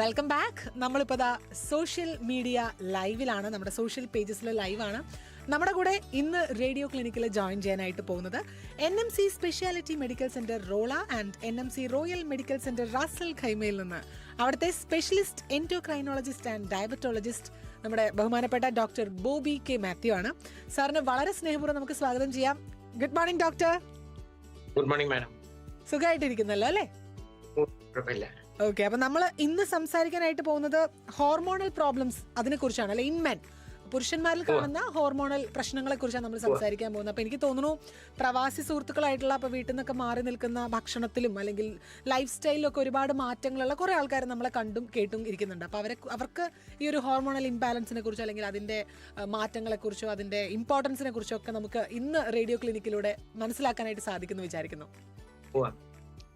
Welcome back നമ്മളിപ്പോൾ ദാ social media ലൈവിലാണ് നമ്മുടെ സോഷ്യൽ പേജസിൽ ലൈവാണ് നമ്മുടെ കൂടെ ഇന്ന് റേഡിയോ ക്ലിനിക്കിൽ ജോയിൻ ചെയ്യാനായിട്ട് പോകുന്നത് N M C speciality medical centre Rolla and N M C royal medical centre Ras al ഖൈമയിൽ നിന്ന്. അവിടുത്തെ സ്പെഷ്യലിസ്റ്റ് എന്റോക്രൈനോളജിസ്റ്റ് ആൻഡ് ഡയബറ്റോളജിസ്റ്റ് നമ്മുടെ ബഹുമാനപ്പെട്ട ഡോക്ടർ ബോബി കെ മാത്യു ആണ്. സാറിന് വളരെ സ്നേഹപൂർവം നമുക്ക് സ്വാഗതം ചെയ്യാം. Good morning doctor good morning madam സുഖമായിട്ടിരിക്കുന്നല്ലോ അല്ലേ? ഓക്കെ അപ്പൊ നമ്മൾ ഇന്ന് സംസാരിക്കാനായിട്ട് പോകുന്നത് ഹോർമോണൽ പ്രോബ്ലംസ് അതിനെ കുറിച്ചാണ് അല്ലെ? ഇൻമെൻ. പുരുഷന്മാരിൽ കാണുന്ന ഹോർമോണൽ പ്രശ്നങ്ങളെ കുറിച്ചാണ് നമ്മൾ സംസാരിക്കാൻ പോകുന്നത്. അപ്പൊ എനിക്ക് തോന്നുന്നു പ്രവാസി സുഹൃത്തുക്കളായിട്ടുള്ള അപ്പൊ വീട്ടിൽ നിന്നൊക്കെ മാറി നിൽക്കുന്ന ഭക്ഷണത്തിലും അല്ലെങ്കിൽ ലൈഫ് സ്റ്റൈലിലും ഒക്കെ ഒരുപാട് മാറ്റങ്ങളുള്ള കുറെ ആൾക്കാർ നമ്മളെ കണ്ടും കേട്ടും ഇരിക്കുന്നുണ്ട്. അപ്പൊ അവരെ അവർക്ക് ഈ ഒരു ഹോർമോണൽ ഇംബാലൻസിനെ കുറിച്ചോ അല്ലെങ്കിൽ അതിന്റെ മാറ്റങ്ങളെ കുറിച്ചോ അതിന്റെ ഇമ്പോർട്ടൻസിനെ കുറിച്ചോ ഒക്കെ നമുക്ക് ഇന്ന് റേഡിയോ ക്ലിനിക്കിലൂടെ മനസ്സിലാക്കാനായിട്ട് സാധിക്കുന്നു വിചാരിക്കുന്നു. പോവാം.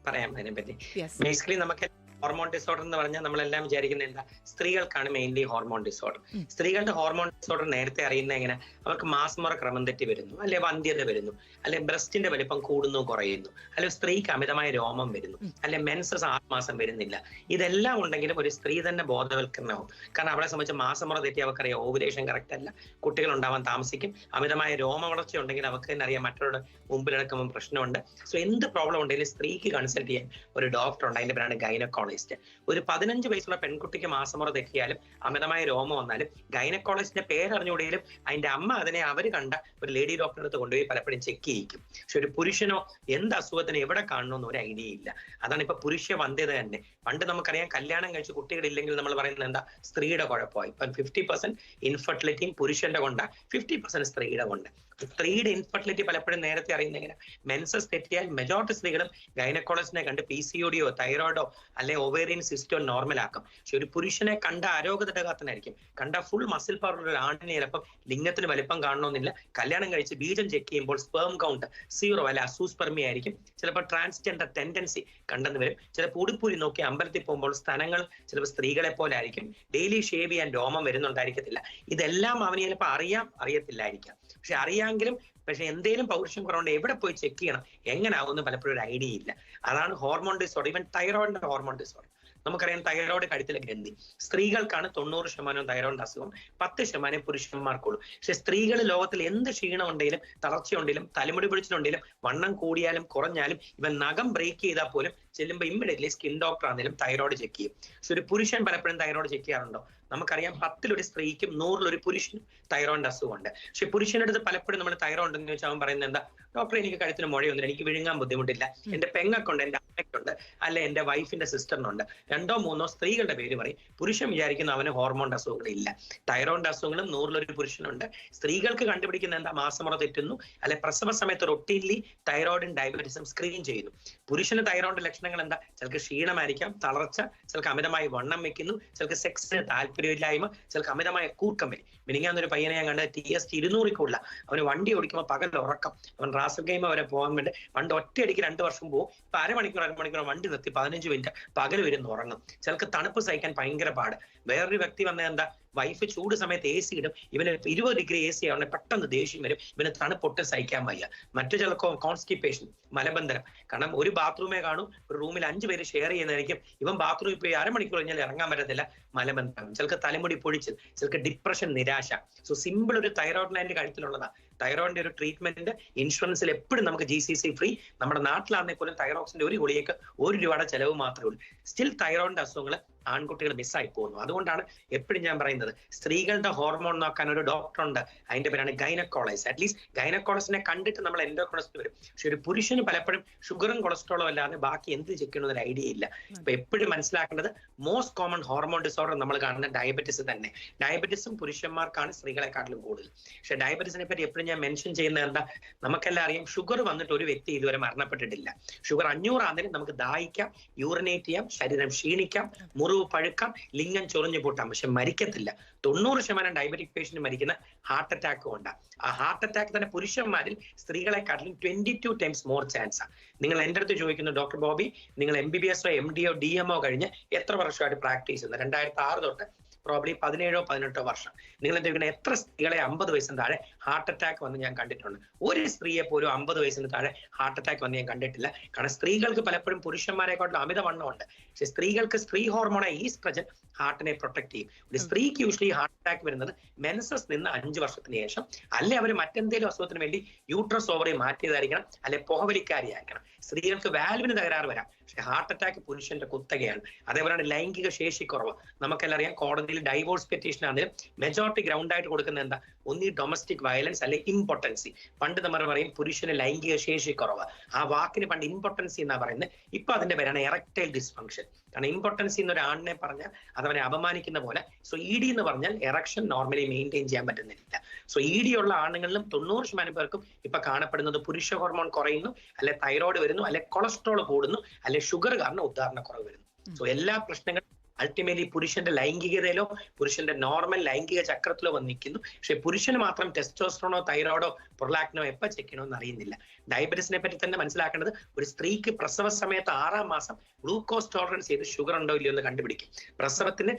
പറയാം അതിനെപ്പറ്റി. ബേസിക്കലി നമുക്ക് ഹോർമോൺ ഡിസോർഡർ എന്ന് പറഞ്ഞാൽ നമ്മളെല്ലാം വിചാരിക്കുന്നത് എന്താ? സ്ത്രീകൾക്കാണ് മെയിൻലി ഹോർമോൺ ഡിസോർഡർ സ്ത്രീകളുടെ ഹോർമോൺ ഡിസോർഡർ നേരത്തെ അറിയുന്ന എങ്ങനെ? അവർക്ക് മാസമുറ ക്രമം തെറ്റി വരുന്നു അല്ലെ വന്ധ്യത വരുന്നു അല്ലെ ബ്രസ്റ്റിന്റെ വലിപ്പം കൂടുന്നു കുറയുന്നു അല്ലെ സ്ത്രീക്ക് അമിതമായ രോമം വരുന്നു. അല്ലെ മെൻസസ് ആറ് മാസം വരുന്നില്ല. ഇതെല്ലാം ഉണ്ടെങ്കിലും ഒരു സ്ത്രീ തന്നെ ബോധവൽക്കരണമാവും. കാരണം അവളെ സംബന്ധിച്ച് മാസമുറ തെറ്റി അവർക്കറിയാം ഓവുലേഷൻ കറക്റ്റ് അല്ല. കുട്ടികൾ ഉണ്ടാവാൻ താമസിക്കും. അമിതമായ രോമ വളർച്ച ഉണ്ടെങ്കിൽ അവർക്ക് തന്നെ അറിയാം മറ്റുള്ള മുമ്പിലെടുക്കുമ്പോൾ പ്രശ്നമുണ്ട്. സോ എന്ത് പ്രോബ്ലം ഉണ്ടെങ്കിലും സ്ത്രീക്ക് കൺസൾട്ട് ചെയ്യാൻ ഒരു ഡോക്ടർ ഉണ്ട്. അതിന്റെ പേരാണ് ഗൈനക്കോളജിസ്റ്റ്. ഒരു പതിനഞ്ച് വയസ്സുള്ള പെൺകുട്ടിക്ക് മാസമുറ തെറ്റിയാലും അമിതമായ രോമം വന്നാലും ഗൈനക്കോളജിസ്റ്റിന്റെ പേരറിഞ്ഞുകൂടിയാലും അതിന്റെ അമ്മ അതിനെ അവർ കണ്ട ഒരു ലേഡി ഡോക്ടറെ അടുത്ത് കൊണ്ടുപോയി പലപ്പോഴും ചെക്ക് ചെയ്യിക്കും. പക്ഷെ ഒരു പുരുഷനോ എന്ത് അസുഖത്തിന് എവിടെ കാണണമെന്ന് ഒരു ഐഡിയ ഇല്ല. അതാണ് ഇപ്പൊ പുരുഷ വന്ധ്യത തന്നെ. പണ്ട് നമുക്കറിയാം കല്യാണം കഴിച്ച് കുട്ടികളില്ലെങ്കിൽ നമ്മൾ പറയുന്നത് എന്താ? സ്ത്രീയുടെ കുഴപ്പമായി. ഇപ്പം ഫിഫ്റ്റി പെർസെന്റ് ഇൻഫെർട്ടിലിറ്റിയും പുരുഷന്റെ കൊണ്ട്. ഫിഫ്റ്റി പെർസെന്റ് സ്ത്രീയുടെ കൊണ്ട്. സ്ത്രീയുടെ ഇൻഫെർട്ടിലിറ്റി പലപ്പോഴും നേരത്തെ അറിയുന്ന മെൻസസ് തെറ്റിയാൽ മെജോറിറ്റി സ്ത്രീകളും ഗൈനക്കോളജിനെ കണ്ട് പി സി ഒഡിയോ തൈറോയിഡോ അല്ലെ ഒവേറിയൻ സിസ്റ്റം നോർമൽ ആക്കും. പക്ഷെ ഒരു പുരുഷനെ കണ്ട ആരോഗ്യതടകാത്തനായിരിക്കും കണ്ട ഫുൾ മസിൽ പവർ ഒരു ആണിനെ ചിലപ്പം ലിംഗത്തിന് വലിപ്പം കാണണമെന്നില്ല. കല്യാണം കഴിച്ച് ബീജം ചെക്ക് ചെയ്യുമ്പോൾ സ്പേം കൗണ്ട് സീറോ അല്ല അസൂസ്പെർമി ആയിരിക്കും. ചിലപ്പോൾ ട്രാൻസ്ജെൻഡർ ടെൻഡൻസി കണ്ടെന്ന് വരും. ചിലപ്പോൾ ഉടുപ്പൂരി നോക്കി അമ്പലത്തിൽ പോകുമ്പോൾ സ്ഥലങ്ങൾ ചിലപ്പോൾ സ്ത്രീകളെ പോലെ ആയിരിക്കും. ഡെയിലി ഷേവ് ചെയ്യാൻ രോമം വരുന്നുണ്ടായിരിക്കത്തില്ല. ഇതെല്ലാം അവന് ചിലപ്പോൾ അറിയാം അറിയത്തില്ലായിരിക്കാം. പക്ഷെ അറിയാമെങ്കിലും പക്ഷെ എന്തെങ്കിലും പൗരുഷം കുറവുണ്ട് എവിടെ പോയി ചെക്ക് ചെയ്യണം? എങ്ങനെ ആവുന്നു പലപ്പോഴും ഒരു ഐഡിയ ഇല്ല. അതാണ് ഹോർമോൺ ഡിസോർഡർ ഈവൻ തൈറോയിഡിന്റെ ഹോർമോൺ ഡിസോർഡർ നമുക്കറിയാം തൈറോയിഡ് കഴുത്തിലെ ഗ്രന്ഥി. സ്ത്രീകൾക്കാണ് തൊണ്ണൂറ് ശതമാനം തൈറോയിഡ് അസുഖം പത്ത് ശതമാനം പുരുഷന്മാർക്കുള്ളൂ. പക്ഷെ സ്ത്രീകൾ ലോകത്തിൽ എന്ത് ക്ഷീണമുണ്ടെങ്കിലും തളർച്ചയുണ്ടെങ്കിലും തലമുടി പിടിച്ചിട്ടുണ്ടെങ്കിലും വണ്ണം കൂടിയാലും കുറഞ്ഞാലും ഇവൻ നഖം ബ്രേക്ക് ചെയ്താൽ പോലും ചെല്ലുമ്പോൾ ഇമ്മീഡിയറ്റ്ലി സ്കിൻ ഡോക്ടർ ആണെങ്കിലും തൈറോയിഡ് ചെക്ക് ചെയ്യും. പക്ഷെ ഒരു പുരുഷൻ പലപ്പോഴും തൈറോയിഡ് ചെക്ക് ചെയ്യാറുണ്ടോ? നമുക്കറിയാം പത്തിലൊരു സ്ത്രീക്കും നൂറിലൊരു പുരുഷനും തൈറോയിഡ് അസുഖമുണ്ട് പക്ഷെ പുരുഷന്റെ അടുത്ത് പലപ്പോഴും നമ്മൾ തൈറോയിഡ് ഉണ്ടെന്ന് വെച്ചാൽ അവൻ പറയുന്നത് എന്താ? ഡോക്ടർ എനിക്ക് കഴുത്തിന് മുഴയൊന്നുമില്ല എനിക്ക് വിഴുങ്ങാൻ ബുദ്ധിമുട്ടില്ല. എന്റെ പെങ്ങക്കുണ്ട് എന്റെ അമ്മയ്ക്കുണ്ട് അല്ലെ എന്റെ വൈഫിന്റെ സിസ്റ്ററിനുണ്ട് രണ്ടോ മൂന്നോ സ്ത്രീകളുടെ പേര് പറയും. പുരുഷൻ വിചാരിക്കുന്ന അവന് ഹോർമോൺ അസുഖങ്ങളില്ല തൈറോയിഡ് അസുഖങ്ങളും നൂറിലൊരു പുരുഷനുണ്ട് സ്ത്രീകൾക്ക് കണ്ടുപിടിക്കുന്ന എന്താ? മാസമുറ തെറ്റുന്നു അല്ലെ പ്രസവ സമയത്ത് റൊട്ടീൻലി തൈറോയിഡും ഡയബറ്റീസും സ്ക്രീൻ ചെയ്യുന്നു. പുരുഷന് തൈറോയിഡ് ലക്ഷണങ്ങൾ എന്താ? ചിലക്ക് ക്ഷീണമായിരിക്കാം തളർച്ച ചിലക്ക് അമിതമായി വണ്ണം വെക്കുന്നു ചിലക്ക് സെക്സിന് താല്പര്യമില്ലായ്മ ചിലർക്ക് അമിതമായ കൂർക്കമ്പനി. മിനിങ്ങാന്നൊരു പയ്യനെ ഞാൻ കണ്ടത് ടി എസ് ഇരുന്നൂറിക്കുള്ള അവന് വണ്ടി ഓടിക്കുമ്പോൾ പകൽ ഉറക്കം. അവൻ റാസൽ ഗെയിമ വരെ പോകാൻ വേണ്ടി പണ്ട് ഒറ്റയടിക്ക് രണ്ട് വർഷം പോകും ഇപ്പൊ അരമണിക്കൂർ അരമണിക്കൂർ വണ്ടി നിർത്തി പതിനഞ്ച് മിനിറ്റ് പകൽ വരുന്ന ഉറങ്ങും. ചിലക്ക് തണുപ്പ് സഹിക്കാൻ ഭയങ്കര പാട്. വേറൊരു വ്യക്തി വന്നാൽ എന്താ? വൈഫ് ചൂട് സമയത്ത് എ സി ഇടും. ഇവന് ഇരുപത് ഡിഗ്രി എ സി ആവണേ പെട്ടെന്ന് ദേഷ്യം വരും. ഇവന് തണുപ്പൊട്ട് സഹിക്കാൻ വയ്യ. മറ്റു ചിലക്കോ കോൺസ്റ്റിപ്പേഷൻ മലബന്ധനം. കാരണം ഒരു ബാത്റൂമേ കാണും ഒരു റൂമിൽ അഞ്ചു പേര് ഷെയർ ചെയ്യുന്നതായിരിക്കും. ഇവൻ ബാത്റൂമിൽ പോയി അരമണിക്കൂർ കഴിഞ്ഞാൽ ഇറങ്ങാൻ പറ്റത്തില്ല. മലബന്ധനം. ചിലക്ക് തലമുടി പൊഴിച്ചിൽ ചിലക്ക് ഡിപ്രഷൻ നിരാശ. സോ സിമ്പിൾ ഒരു തൈറോയിഡ് ലൈന്റെ കഴുത്തിലുള്ളതാ. തൈറോയിഡിന്റെ ഒരു ട്രീറ്റ്മെന്റ് ഇൻഷുറൻസിൽ എപ്പോഴും നമുക്ക് ജി സി സി ഫ്രീ നമ്മുടെ നാട്ടിലാണെങ്കിൽ പോലും തൈറോക്സിന്റെ ഒരു ഗുളികക്ക് ഒരു രൂപയുടെ ചെലവ് മാത്രമേ ഉള്ളൂ. സ്റ്റിൽ തൈറോയിഡിന്റെ അസുഖങ്ങൾ ആൺകുട്ടികൾ മിസ്സായി പോകുന്നു. അതുകൊണ്ടാണ് എപ്പോഴും ഞാൻ പറയുന്നത് സ്ത്രീകളുടെ ഹോർമോൺ നോക്കാൻ ഒരു ഡോക്ടർ ഉണ്ട്. അതിന്റെ പേരാണ് ഗൈനക്കോളജ് അറ്റ്ലീസ്റ്റ് ഗൈനക്കോളജിനെ കണ്ടിട്ട് നമ്മൾ എൻഡോക്രോളജിസ്റ്റ് വരും. പക്ഷെ ഒരു പുരുഷന് പലപ്പോഴും ഷുഗറും കൊളസ്ട്രോളും അല്ലാതെ ബാക്കി എന്ത് ചെക്ക് ചെയ്യണമെന്ന് ഒരു ഐഡിയ ഇല്ല. അപ്പൊ എപ്പോഴും മനസ്സിലാക്കേണ്ടത് മോസ്റ്റ് കോമൺ ഹോർമോൺ ഡിസോർഡർ നമ്മൾ കാണുന്ന ഡയബറ്റിസ് തന്നെ. ഡയബറ്റിസും പുരുഷന്മാർക്കാണ് സ്ത്രീകളെക്കാട്ടിലും കൂടുതൽ. പക്ഷെ ഡയബറ്റിസിനെ പറ്റി എപ്പോഴും ഞാൻ മെൻഷൻ ചെയ്യുന്നത് എന്താ? നമുക്കെല്ലാം അറിയാം ഷുഗർ വന്നിട്ട് ഒരു വ്യക്തി ഇതുവരെ മരണപ്പെട്ടിട്ടില്ല. ഷുഗർ അഞ്ഞൂറാണെങ്കിലും നമുക്ക് ദാഹിക്കാം യൂറിനേറ്റ് ചെയ്യാം ശരീരം ക്ഷീണിക്കാം മുറിവ് പഴുക്കാം ലിംഗം ചൊറിഞ്ഞു പൊട്ടാം. പക്ഷെ മരിക്കത്തില്ല. തൊണ്ണൂറ് ശതമാനം ഡയബറ്റിക് പേഷ്യന്റ് മരിക്കുന്ന ഹാർട്ട് അറ്റാക്ക് ഉണ്ടാകും ആ ഹാർട്ട് അറ്റാക്ക് തന്നെ പുരുഷന്മാരിൽ സ്ത്രീകളെക്കാട്ടിലും twenty two times more chance ആണ് നിങ്ങൾ എന്റെ അടുത്ത് ചോദിക്കുന്നു ഡോക്ടർ ബോബി നിങ്ങൾ എം ബി ബി എസോ എം ഡിയോ ഡി എംഒ കഴിഞ്ഞ് എത്ര വർഷമായിട്ട് പ്രാക്ടീസ് ചെയ്യുന്നത് രണ്ടായിരത്തി ആറ് തൊട്ട് പ്രോബ്ലി പതിനേഴോ പതിനെട്ടോ വർഷം. നിങ്ങൾ ചോദിക്കുന്നത് എത്ര സ്ത്രീകളെ അമ്പത് വയസ്സിന് താഴെ ഹാർട്ട് അറ്റാക്ക് വന്ന് ഞാൻ കണ്ടിട്ടുണ്ട്. ഒരു സ്ത്രീയെ പോലും അമ്പത് വയസ്സിന് താഴെ ഹാർട്ട് അറ്റാക്ക് വന്ന് ഞാൻ കണ്ടിട്ടില്ല. കാരണം സ്ത്രീകൾക്ക് പലപ്പോഴും പുരുഷന്മാരെക്കാട്ടും അമിതവണ്ണമുണ്ട്. പക്ഷെ സ്ത്രീകൾക്ക് സ്ത്രീ ഹോർമോണായ ഈസ്ട്രജൻ ഹാർട്ടിനെ പ്രൊട്ടക്ട് ചെയ്യും. ഒരു സ്ത്രീക്ക് യൂഷ്വലി ഹാർട്ട് അറ്റാക്ക് വരുന്നത് മെൻസസ് നിന്ന് അഞ്ച് വർഷത്തിന് ശേഷം. അല്ലെ അവർ മറ്റെന്തെങ്കിലും അസുഖത്തിന് വേണ്ടി യൂട്രസ് ഓവറി മാറ്റിയതായിരിക്കണം. അല്ലെ പുകവലിക്കാരിയായിരിക്കണം. സ്ത്രീകൾക്ക് വാൽവിന് തകരാറ് വരാം. പക്ഷെ ഹാർട്ട് അറ്റാക്ക് പുരുഷന്റെ കുത്തകയാണ്. അതേപോലെയാണ് ലൈംഗിക ശേഷി കുറവ് നമുക്കെല്ലാം അറിയാം കോടതിയിൽ ഡൈവോഴ്സ് പെറ്റീഷൻ ആണെങ്കിലും മെജോറിറ്റി ഗ്രൗണ്ട് ആയിട്ട് കൊടുക്കുന്നത് എന്താ? ഒന്നീ ഡൊമസ്റ്റിക് വയലൻസ് അല്ലെ ഇമ്പോർട്ടൻസി പണ്ട് നമ്മൾ പറയും പുരുഷന് ലൈംഗിക ശേഷി കുറവ്. ആ വാക്കിന് പണ്ട് ഇമ്പോർട്ടൻസി എന്നാ പറയുന്നത്. ഇപ്പൊ അതിന്റെ പേരാണ് എറക്ടൈൽ ഡിസ്ഫങ്ഷൻ കാരണം ഇമ്പോർട്ടൻസി എന്നൊരു ആണിനെ പറഞ്ഞാൽ അതവനെ അപമാനിക്കുന്ന പോലെ. സോ ഇ ഡി എന്ന് പറഞ്ഞാൽ എറക്ഷൻ നോർമലി മെയിന്റെയിൻ ചെയ്യാൻ പറ്റുന്നില്ല. സോ ഇ ഡി ഉള്ള ആണുങ്ങളിലും തൊണ്ണൂറ് ശതമാനം പേർക്കും ഇപ്പൊ കാണപ്പെടുന്നത് പുരുഷ ഹോർമോൺ കുറയുന്നു അല്ലെ തൈറോയ്ഡ് വരുന്നു അല്ലെ കൊളസ്ട്രോൾ കൂടുന്നു അല്ലെ ഷുഗർ കാരണം ഉദാഹരണക്കുറവ് വരുന്നു. സോ എല്ലാ പ്രശ്നങ്ങളും അൾട്ടിമേറ്റ്ലി പുരുഷന്റെ ലൈംഗികതയിലോ പുരുഷന്റെ നോർമൽ ലൈംഗിക ചക്രത്തിലോ വന്ന് നിൽക്കുന്നു. പക്ഷെ പുരുഷന് മാത്രം ടെസ്റ്റോസ്ട്രോണോ തൈറോയിഡോ പ്രൊലാക്ടിനോ എപ്പോൾ ചെക്ക് ചെയ്യണമെന്ന് അറിയുന്നില്ല. ഡയബറ്റീസിനെ പറ്റി തന്നെ മനസ്സിലാക്കേണ്ടത് ഒരു സ്ത്രീക്ക് പ്രസവ സമയത്ത് ആറാം മാസം ഗ്ലൂക്കോസ് ടോളറൻസ് ചെയ്ത് ഷുഗർ ഉണ്ടോ ഇല്ലയോ എന്ന് കണ്ടുപിടിക്കും പ്രസവത്തിന്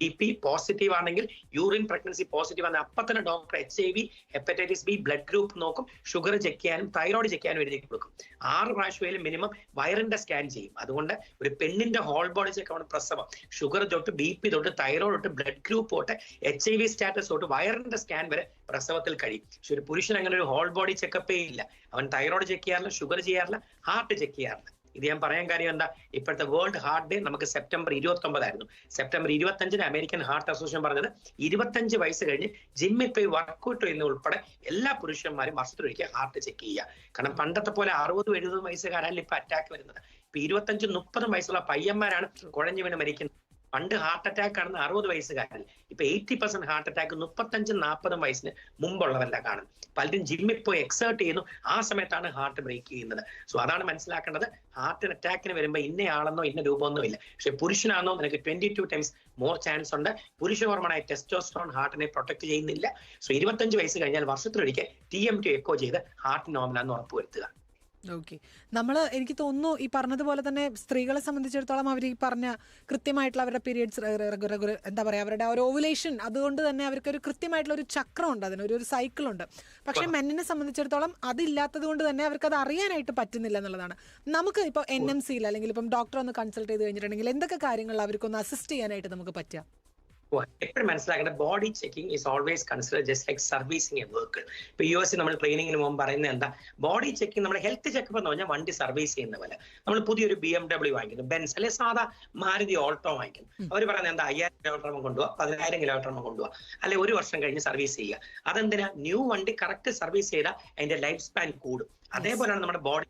ബി പി പോസിറ്റീവ് ആണെങ്കിൽ യൂറിൻ പ്രഗ്നൻസി പോസിറ്റീവ് ആണെങ്കിൽ അപ്പൊ തന്നെ doctor H I V hepatitis B blood group നോക്കും ഷുഗർ ചെക്ക് ചെയ്യാനും തൈറോയ്ഡ് ചെക്ക് ചെയ്യാനും എഴുതി കൊടുക്കും. ആറ് പ്രാവശ്യമായാലും മിനിമം വയറിന്റെ സ്കാൻ ചെയ്യും. അതുകൊണ്ട് ഒരു പെണ്ണിന്റെ ഹോൾ ബോഡി ചെക്കാണ് പ്രസവം. ഷുഗർ തൊട്ട് ബി പി തൊട്ട് തൈറോയ്ഡ് തൊട്ട് ബ്ലഡ് ഗ്രൂപ്പ് തൊട്ട് എച്ച് ഐ വി സ്റ്റാറ്റസ് തൊട്ട് വയറിന്റെ സ്കാൻ വരെ പ്രസവത്തിൽ കഴിയും. പക്ഷെ ഒരു പുരുഷൻ അങ്ങനെ ഒരു ഹോൾ ബോഡി ചെക്കപ്പേ ഇല്ല. അവൻ തൈറോയ്ഡ് ചെക്ക് ചെയ്യാറില്ല ഷുഗർ ചെയ്യാറില്ല ഹാർട്ട് ചെക്ക് ചെയ്യാറില്ല. ഇത് ഞാൻ പറയാൻ കാര്യം എന്താ? ഇപ്പോഴത്തെ വേൾഡ് ഹാർട്ട് ഡേ നമുക്ക് സെപ്റ്റംബർ ഇരുപത്തി ഒമ്പതായിരുന്നു സെപ്റ്റംബർ ഇരുപത്തഞ്ചിന് അമേരിക്കൻ ഹാർട്ട് അസോസിയേഷൻ പറഞ്ഞത് ഇരുപത്തഞ്ച് വയസ്സ് കഴിഞ്ഞ് ജിമ്മിൽ പോയി വർക്കൗട്ട് ചെയ്യുന്ന ഉൾപ്പെടെ എല്ലാ പുരുഷന്മാരും വർഷത്തിലൊരിക്കൽ ഹാർട്ട് ചെക്ക് ചെയ്യുക. കാരണം പണ്ടത്തെ പോലെ അറുപതും എഴുപതും വയസ്സുകാരല്ല ഇപ്പൊ അറ്റാക്ക് വരുന്നത്. ഇപ്പൊ ഇരുപത്തഞ്ചും മുപ്പതും വയസ്സുള്ള പയ്യന്മാരാണ് കുഴഞ്ഞു വീണ് മരിക്കുന്നത്. പണ്ട് ഹാർട്ട് അറ്റാക്ക് കാണുന്ന അറുപത് വയസ്സുകാരൻ. ഇപ്പൊ എയ്റ്റി പെർസെന്റ് ഹാർട്ട് അറ്റാക്ക് മുപ്പത്തഞ്ചും നാൽപ്പതും വയസ്സിന് മുമ്പുള്ളവരല്ല കാണും പലരും ജിമ്മിൽ പോയി എക്സേർട്ട് ചെയ്യുന്നു. ആ സമയത്താണ് ഹാർട്ട് ബ്രേക്ക് ചെയ്യുന്നത്. സോ അതാണ് മനസ്സിലാക്കേണ്ടത്. ഹാർട്ട് അറ്റാക്കിന് വരുമ്പോൾ ഇന്ന ആളെന്നോ ഇന്ന രൂപമൊന്നും ഇല്ല. പക്ഷെ പുരുഷനാണെന്നോ നിനക്ക് twenty two times more chance ഉണ്ട്. പുരുഷ ഹോർമോണായ ടെസ്റ്റോസ്ട്രോൺ ഹാർട്ടിനെ പ്രൊട്ടക്ട് ചെയ്യുന്നില്ല. സോ ഇരുപത്തഞ്ച് വയസ്സ് കഴിഞ്ഞാൽ വർഷത്തിലൊരിക്കൽ ടി എം ടി എക്കോ ചെയ്ത് ഹാർട്ട് നോമിനാന്ന് ഉറപ്പുവരുത്തുക. ഓക്കെ നമ്മൾ എനിക്ക് തോന്നുന്നു ഈ പറഞ്ഞതുപോലെ തന്നെ സ്ത്രീകളെ സംബന്ധിച്ചിടത്തോളം അവർ ഈ പറഞ്ഞ കൃത്യമായിട്ടുള്ള അവരുടെ പീരിയഡ്സ് എന്താ പറയുക അവരുടെ ഒരു ഓവുലേഷൻ അതുകൊണ്ട് തന്നെ അവർക്ക് ഒരു കൃത്യമായിട്ടുള്ള ഒരു ചക്രം ഉണ്ട് അതിന് ഒരു സൈക്കിൾ ഉണ്ട്. പക്ഷേ മെന്നിനെ സംബന്ധിച്ചിടത്തോളം അതില്ലാത്തത് കൊണ്ട് തന്നെ അവർക്ക് അത് അറിയാനായിട്ട് പറ്റുന്നില്ല എന്നുള്ളതാണ്. നമുക്ക് ഇപ്പോൾ എൻ എം സിയിൽ അല്ലെങ്കിൽ ഇപ്പം ഡോക്ടറെ ഒന്ന് കൺസൾട്ട് ചെയ്ത് കഴിഞ്ഞിട്ടുണ്ടെങ്കിൽ എന്തൊക്കെ കാര്യങ്ങൾ അവർക്കൊന്ന് അസിസ്റ്റ് ചെയ്യാനായിട്ട് നമുക്ക് പറ്റുക എപ്പോഴും മനസ്സിലാക്കേണ്ട body checking is always consider just like servicing a work ഇപ്പൊ യു എസ് നമ്മൾ ട്രെയിനിങ്ങിന് മുമ്പ് പറയുന്നത് എന്താ? ബോഡി ചെക്കിംഗ് നമ്മുടെ ഹെൽത്ത് ചെക്കപ്പ് എന്ന് പറഞ്ഞാൽ വണ്ടി സർവീസ് ചെയ്യുന്ന പോലെ. നമ്മൾ പുതിയൊരു ബി എം ഡബ്ല്യൂ വാങ്ങിക്കുന്നു. ബെൻസ് അല്ലെ സാധാ മാരുതി ഓൾട്ടോ വാങ്ങിക്കുന്നു. അവർ പറയുന്നത് എന്താ? അയ്യായിരം കിലോമീറ്റർ കൊണ്ടുപോവാ പതിനായിരം കിലോമീറ്റർ കൊണ്ടുപോവാ. അല്ലെ ഒരു വർഷം കഴിഞ്ഞ് സർവീസ് ചെയ്യുക. അതെന്തിനാ? ന്യൂ വണ്ടി കറക്റ്റ് സർവീസ് ചെയ്താൽ അതിന്റെ ലൈഫ് സ്പാൻ കൂടും. അതേപോലെയാണ് നമ്മുടെ ബോഡി